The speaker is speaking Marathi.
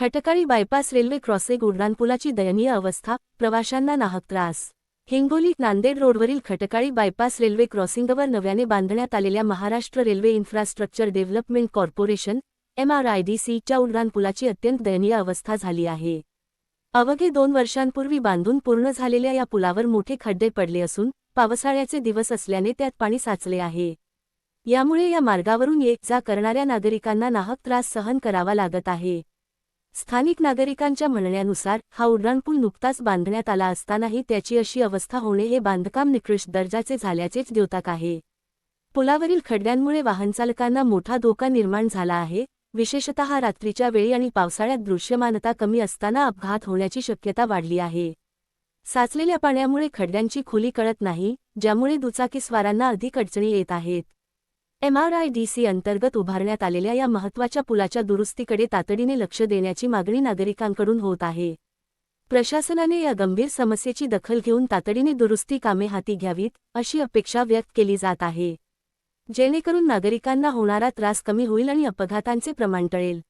खटकाळी बायपास रेल्वे क्रॉसिंग उड्डाणपुलाची दयनीय अवस्था प्रवाशांना नाहक त्रास. हिंगोली नांदेड रोडवरील खटकाळी बायपास रेल्वे क्रॉसिंगवर नव्याने बांधण्यात आलेल्या Maharashtra railway infrastructure development corporation एमआरआयडीसीच्या उड्डाणपुलाची अत्यंत दयनीय अवस्था झाली आहे. अवघे दोन वर्षांपूर्वी बांधून पूर्ण झालेल्या या पुलावर मोठे खड्डे पडले असून पावसाळ्याचे दिवस असल्याने त्यात पाणी साचले आहे. यामुळे या मार्गावरून ये जा करणाऱ्या नागरिकांना नाहक त्रास सहन करावा लागत आहे. स्थानिक नागरिकांच्या म्हणण्यानुसार हा उड्डाणपूल नुकताच बांधण्यात आला असतानाही त्याची अशी अवस्था होणे हे बांधकाम निकृष्ट दर्जाचे झाल्याचेच द्योतक आहे. पुलावरील खड्ड्यांमुळे वाहनचालकांना मोठा धोका निर्माण झाला आहे विशेषतः रात्रीच्या वेळी आणि पावसाळ्यात दृश्यमानता कमी असताना अपघात होण्याची शक्यता वाढली आहे. साचलेल्या पाण्यामुळे खड्ड्यांची खुली कळत नाही ज्यामुळे दुचाकीस्वारांना अधिक अडचणी येत आहेत. एमआरआयडीसी अंतर्गत उभारण्यात आलेल्या या महत्त्वाच्या पुलाच्या दुरुस्तीकडे तातडीने लक्ष देण्याची मागणी नागरिकांकडून होत आहे. प्रशासनाने या गंभीर समस्येची दखल घेऊन तातडीने दुरुस्ती कामे हाती घ्यावीत अशी अपेक्षा व्यक्त केली जात आहे. जेणेकरून नागरिकांना होणारा त्रास कमी होईल आणि अपघातांचे प्रमाण टळेल.